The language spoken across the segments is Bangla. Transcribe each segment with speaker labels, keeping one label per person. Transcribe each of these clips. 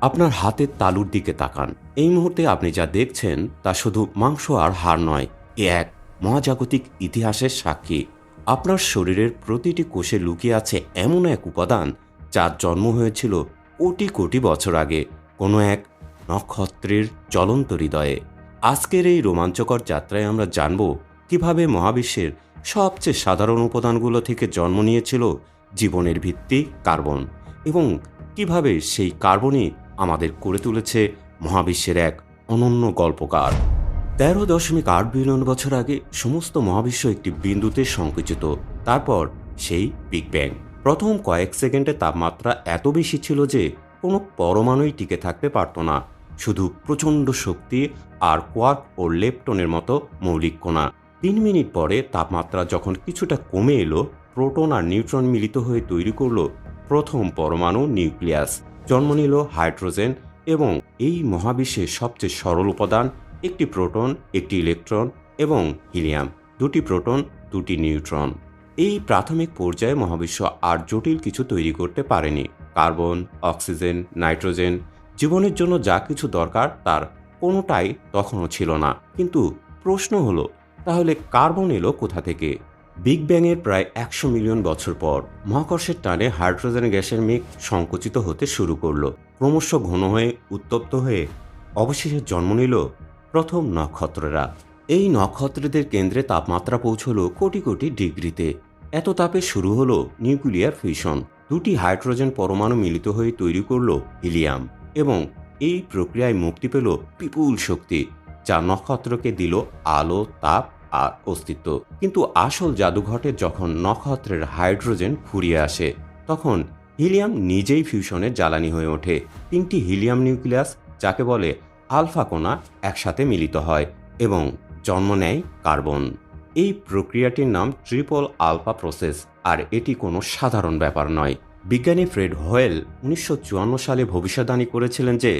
Speaker 1: আপনার হাতের তালুর দিকে তাকান। এই মুহূর্তে আপনি যা দেখছেন তা শুধু মাংস আর হাড় নয়, এ এক মহাজাগতিক ইতিহাসের সাক্ষী। আপনার শরীরের প্রতিটি কোষে লুকিয়ে আছে এমন এক উপাদান যার জন্ম হয়েছিল কোটি কোটি বছর আগে, কোনো এক নক্ষত্রের জ্বলন্ত হৃদয়ে। আজকের এই রোমাঞ্চকর যাত্রায় আমরা জানব কীভাবে মহাবিশ্বের সবচেয়ে সাধারণ উপাদানগুলো থেকে জন্ম নিয়েছিল জীবনের ভিত্তি কার্বন এবং কীভাবে সেই কার্বনই আমাদের করে তুলেছে মহাবিশ্বের এক অনন্য গল্পকার। তেরো দশমিক আট বিলিয়ন বছর আগে সমস্ত মহাবিশ্ব একটি বিন্দুতে সংকুচিত। তারপর সেই বিগ ব্যাং। প্রথম কয়েক সেকেন্ডে তাপমাত্রা এত বেশি ছিল যে কোনো পরমাণুই টিকে থাকতে পারত না। শুধু প্রচণ্ড শক্তি আর কোয়ার্ক ও লেপটনের মতো মৌলিক কণা। তিন মিনিট পরে তাপমাত্রা যখন কিছুটা কমে এলো, প্রোটন আর নিউট্রন মিলিত হয়ে তৈরি করল প্রথম পরমাণু নিউক্লিয়াস। জন্ম নিল হাইড্রোজেন এবং এই মহাবিশ্বের সবচেয়ে সরল উপাদান একটি প্রোটন, একটি ইলেকট্রন এবং হিলিয়াম। দুটি প্রোটন, দুটি নিউট্রন। এই প্রাথমিক পর্যায়ে মহাবিশ্ব আর জটিল কিছু তৈরি করতে পারেনি। কার্বন, অক্সিজেন, নাইট্রোজেন, জীবনের জন্য যা কিছু দরকার তার কোনোটাই তখনও ছিল না। কিন্তু প্রশ্ন হলো, তাহলে কার্বন এলো কোথা থেকে? বিগ ব্যাংয়ের প্রায় একশো মিলিয়ন বছর পর মহাকর্ষের টানে হাইড্রোজেন গ্যাসের মেঘ সংকুচিত হতে শুরু করল। ক্রমশ ঘন হয়ে উত্তপ্ত হয়ে অবশেষে জন্ম নিল প্রথম নক্ষত্ররা। এই নক্ষত্রদের কেন্দ্রে তাপমাত্রা পৌঁছলো কোটি কোটি ডিগ্রিতে। এত তাপে শুরু হলো নিউক্লিয়ার ফিউশন। দুটি হাইড্রোজেন পরমাণু মিলিত হয়ে তৈরি করল হিলিয়াম এবং এই প্রক্রিয়ায় মুক্তি পেল বিপুল শক্তি, যা নক্ষত্রকে দিল আলো, তাপ অস্তিত্ব। কিন্তু আসল জাদু ঘটে যখন নক্ষত্রের হাইড্রোজেন ফুরিয়ে আসে, তখন হিলিয়াম নিজেই ফিউশনের জ্বালানি হয়ে ওঠে। তিনটি হিলিয়াম নিউক্লিয়াস, যাকে বলে আলফা কোণা একসাথে মিলিত হয় এবং জন্ম নেয় কার্বন। এই প্রক্রিয়াটির নাম ট্রিপল আলফা প্রসেস, আর এটি কোনো সাধারণ ব্যাপার নয়। বিজ্ঞানী ফ্রেড হোয়েল উনিশশো চুয়ান্ন সালে ভবিষ্যদ্বাণী করেছিলেন যে,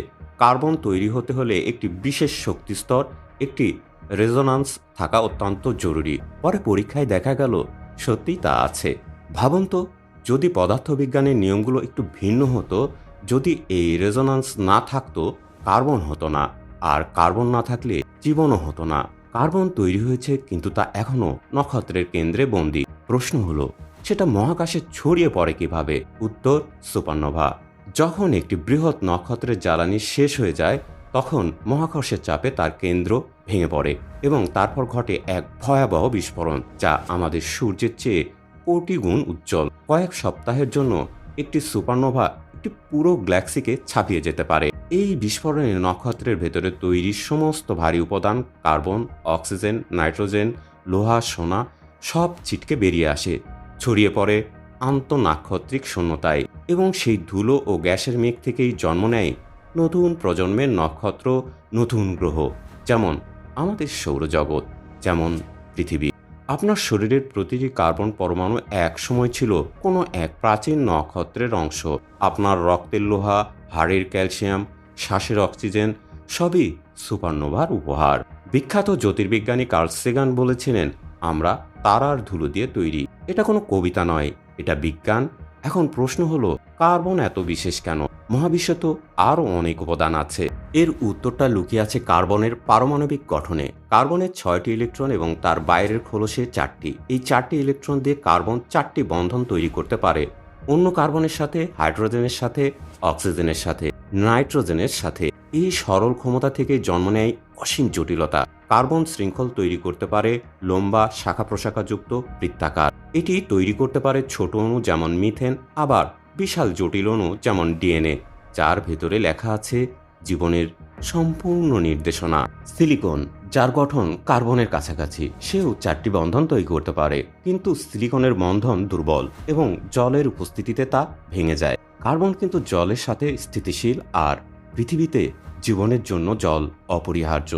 Speaker 1: কার্বন তৈরি হতে হলে একটি বিশেষ শক্তিস্তর একটি রেজোনান্স থাকা অত্যন্ত জরুরি। পরে পরীক্ষায় দেখা গেল, সত্যিই তা আছে। ভাবুন তো, যদি পদার্থবিজ্ঞানের নিয়মগুলো একটু ভিন্ন হতো, যদি এই রেজোনান্স না থাকতো, কার্বন হতো না। আর কার্বন না থাকলে জীবনও হতো না। কার্বন তৈরি হয়েছে, কিন্তু তা এখনও নক্ষত্রের কেন্দ্রে বন্দী। প্রশ্ন হলো, সেটা মহাকাশে ছড়িয়ে পড়ে কীভাবে? উত্তর, সুপারনোভা। যখন একটি বৃহৎ নক্ষত্রের জ্বালানি শেষ হয়ে যায়, তখন মহাকর্ষের চাপে তার কেন্দ্র ভেঙে পড়ে এবং তারপর ঘটে এক ভয়াবহ বিস্ফোরণ যা আমাদের সূর্যের চেয়ে কোটি গুণ উজ্জ্বল। কয়েক সপ্তাহের জন্য একটি সুপারনোভা একটি পুরো গ্যালাক্সিকে ছাপিয়ে যেতে পারে। এই বিস্ফোরণে নক্ষত্রের ভেতরে তৈরি সমস্ত ভারী উপাদান, কার্বন, অক্সিজেন, নাইট্রোজেন, লোহা, সোনা সব ছিটকে বেরিয়ে আসে, ছড়িয়ে পড়ে আন্তঃনাক্ষত্রিক শূন্যতায় এবং সেই ধুলো ও গ্যাসের মেঘ থেকেই জন্ম নেয় নতুন প্রজন্মের নক্ষত্র, নতুন গ্রহ, যেমন আমাদের সৌরজগৎ, যেমন পৃথিবী। আপনার শরীরের প্রতিটি কার্বন পরমাণু এক সময় ছিল কোনো এক প্রাচীন নক্ষত্রের অংশ। আপনার রক্তের লোহা, হাড়ের ক্যালসিয়াম, শ্বাসের অক্সিজেন, সবই সুপারনোভার উপহার। বিখ্যাত জ্যোতির্বিজ্ঞানী কার্ল সেগান বলেছিলেন, আমরা তারার ধুলো দিয়ে তৈরি। এটা কোনো কবিতা নয়, এটা বিজ্ঞান এখন প্রশ্ন হলো, কার্বন এত বিশেষ কেন? মহাবিশ্ব তো আরও অনেক উপাদান আছে। এর উত্তরটা লুকিয়ে আছে কার্বনের পারমাণবিক গঠনে। কার্বনের ছয়টি ইলেকট্রন এবং তার বাইরের খোলসে চারটি। এই চারটি ইলেকট্রন দিয়ে কার্বন চারটি বন্ধন তৈরি করতে পারে। অন্য কার্বনের সাথে, হাইড্রোজেনের সাথে, অক্সিজেনের সাথে, নাইট্রোজেনের সাথে। এই সরল ক্ষমতা থেকে জন্ম নেয় অসীম জটিলতা। কার্বন শৃঙ্খল তৈরি করতে পারে লম্বা শাখা প্রশাখাযুক্ত বৃত্তাকার। এটি তৈরি করতে পারে ছোট অণু যেমন মিথেন, আবার বিশাল জটিল অণু যেমন ডিএনএ, যার ভেতরে লেখা আছে জীবনের সম্পূর্ণ নির্দেশনা। সিলিকন, যার গঠন কার্বনের কাছাকাছি, সেও চারটি বন্ধন তৈরি করতে পারে, কিন্তু সিলিকনের বন্ধন দুর্বল এবং জলের উপস্থিতিতে তা ভেঙে যায়। কার্বন কিন্তু জলের সাথে স্থিতিশীল আর পৃথিবীতে জীবনের জন্য জল অপরিহার্য।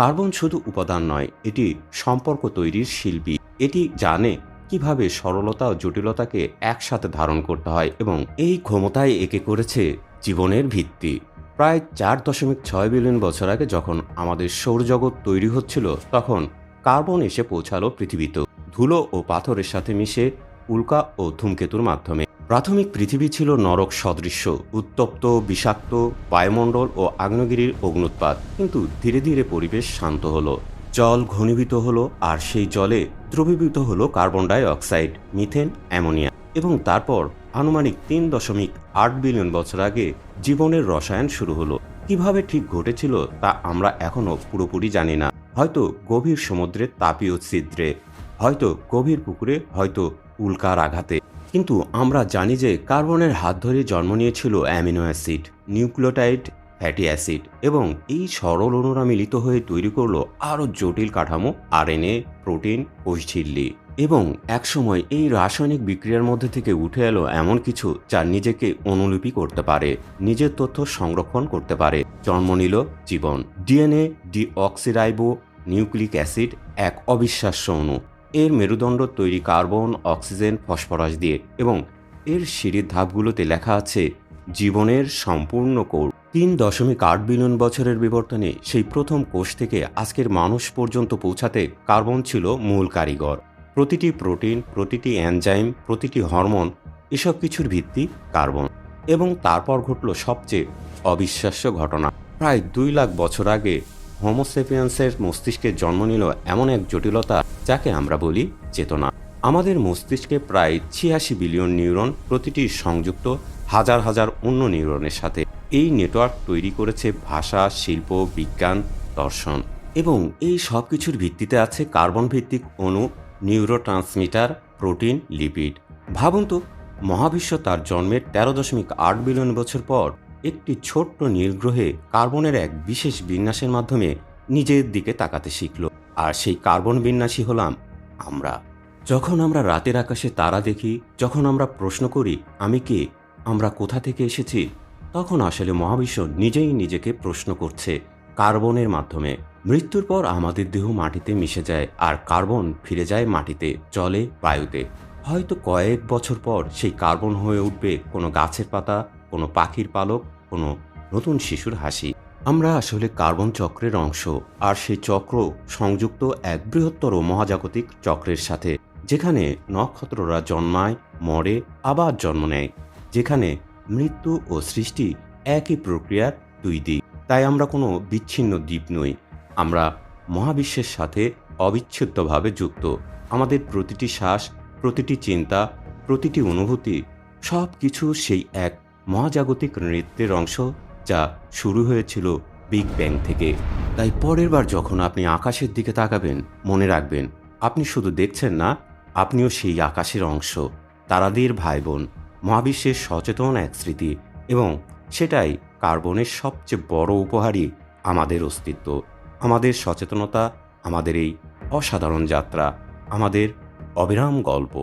Speaker 1: কার্বন শুধু উপাদান নয়, এটি সম্পর্ক তৈরির শিল্পী। এটি জানে কীভাবে সরলতা ও জটিলতাকে একসাথে ধারণ করতে হয় এবং এই ক্ষমতায় একে করেছে জীবনের ভিত্তি। প্রায় চার দশমিক ছয় বিলিয়ন বছর আগে যখন আমাদের সৌরজগৎ তৈরি হচ্ছিল, তখন কার্বন এসে পৌঁছালো পৃথিবীতে। ধুলো ও পাথরের সাথে মিশে উল্কা ও ধূমকেতুর মাধ্যমে। প্রাথমিক পৃথিবী ছিল নরক সদৃশ্য, উত্তপ্ত, বিষাক্ত, বায়ুমণ্ডল ও আগ্নেয়গিরির অগ্নুৎপাত। কিন্তু ধীরে ধীরে পরিবেশ শান্ত হলো। জল ঘনীভূত হলো আর সেই জলে দ্রবীভূত হলো carbon dioxide methane, ammonia এবং তারপর আনুমানিক তিন দশমিক আট বিলিয়ন বছর আগে জীবনের রসায়ন শুরু হলো। কীভাবে ঠিক ঘটেছিল তা আমরা এখনও পুরোপুরি জানি না। হয়তো গভীর সমুদ্রের তাপীয় ছিদ্রে, হয়তো গভীর পুকুরে, হয়তো উল্কার আঘাতে। কিন্তু আমরা জানি যে কার্বনের হাত ধরে জন্ম নিয়েছিল amino acid, nucleotide fatty acid এবং এই সরল অণুরা মিলিত হয়ে তৈরি করল আরও জটিল কাঠামো, আরএনএ, প্রোটিন কোষঝিল্লি এবং একসময় এই রাসায়নিক বিক্রিয়ার মধ্যে থেকে উঠে এলো এমন কিছু যা নিজেকে অনুলিপি করতে পারে, নিজের তথ্য সংরক্ষণ করতে পারে। জন্ম নিল জীবন। ডিএনএ, ডিঅক্সিরাইবো, নিউক্লিক অ্যাসিড, এক অবিশ্বাস্য অণু। এর মেরুদণ্ড তৈরি কার্বন, অক্সিজেন, ফসফরাস দিয়ে এবং এর সিঁড়ির ধাপগুলোতে লেখা আছে, জীবনের সম্পূর্ণ কোড তিন দশমিক আট বিলিয়ন বছরের বিবর্তনে সেই প্রথম কোষ থেকে আজকের মানুষ পর্যন্ত পৌঁছাতে কার্বন ছিল মূল কারিগর। প্রতিটি প্রোটিন, প্রতিটি অ্যানজাইম প্রতিটি হরমোন, এসব কিছুর ভিত্তি কার্বন এবং তারপর ঘটল সবচেয়ে অবিশ্বাস্য ঘটনা। প্রায় দুই লাখ বছর আগে হোমোসেপিয়ান্সের মস্তিষ্কে জন্ম নিল এমন এক জটিলতা যাকে আমরা বলি চেতনা। আমাদের মস্তিষ্কে প্রায় ছিয়াশি বিলিয়ন নিউরন প্রতিটি সংযুক্ত হাজার হাজার অন্য নিউরনের সাথে। এই নেটওয়ার্ক তৈরি করেছে ভাষা, শিল্প, বিজ্ঞান, দর্শন এবং এই সব কিছুর ভিত্তিতে আছে কার্বন ভিত্তিক অণু, নিউরোট্রান্সমিটার, প্রোটিন, লিপিড। ভাবুন তো, মহাবিশ্ব তার জন্মের তেরো দশমিক আট বিলিয়ন বছর পর একটি ছোট্ট নীল গ্রহে কার্বনের এক বিশেষ বিন্যাসের মাধ্যমে নিজের দিকে তাকাতে শিখল। আর সেই কার্বন বিন্যাসী হলাম আমরা। যখন আমরা রাতের আকাশে তারা দেখি, যখন আমরা প্রশ্ন করি, আমি কে? আমরা কোথা থেকে এসেছি? তখন আসলে মহাবিশ্ব নিজেই নিজেকে প্রশ্ন করছে কার্বনের মাধ্যমে। মৃত্যুর পর আমাদের দেহ মাটিতে মিশে যায় আর কার্বন ফিরে যায় মাটিতে, জলে, বায়ুতে। হয়তো কয়েক বছর পর সেই কার্বন হয়ে উঠবে কোনো গাছের পাতা, কোনো পাখির পালক, কোনো নতুন শিশুর হাসি। আমরা আসলে কার্বন চক্রের অংশ আর সেই চক্র সংযুক্ত এক বৃহত্তর মহাজাগতিক চক্রের সাথে, যেখানে নক্ষত্ররা জন্মায়, মরে, আবার জন্ম নেয়, যেখানে মৃত্যু ও সৃষ্টি একই প্রক্রিয়ার দুই দিক। তাই আমরা কোনো বিচ্ছিন্ন দ্বীপ নই। আমরা মহাবিশ্বের সাথে অবিচ্ছেদ্যভাবে যুক্ত। আমাদের প্রতিটি শ্বাস, প্রতিটি চিন্তা, প্রতিটি অনুভূতি সব কিছু সেই এক মহাজাগতিক নৃত্যের অংশ যা শুরু হয়েছিল বিগ ব্যাং থেকে। তাই পরের বার যখন আপনি আকাশের দিকে তাকাবেন, মনে রাখবেন, আপনি শুধু দেখছেন না, আপনিও সেই আকাশের অংশ, তারাদের ভাই বোন মহাবিশ্বের সচেতন এক স্মৃতি এবং সেটাই কার্বনের সবচেয়ে বড় উপহারই আমাদের অস্তিত্ব, আমাদের সচেতনতা, আমাদের এই অসাধারণ যাত্রা, আমাদের অবিরাম গল্প।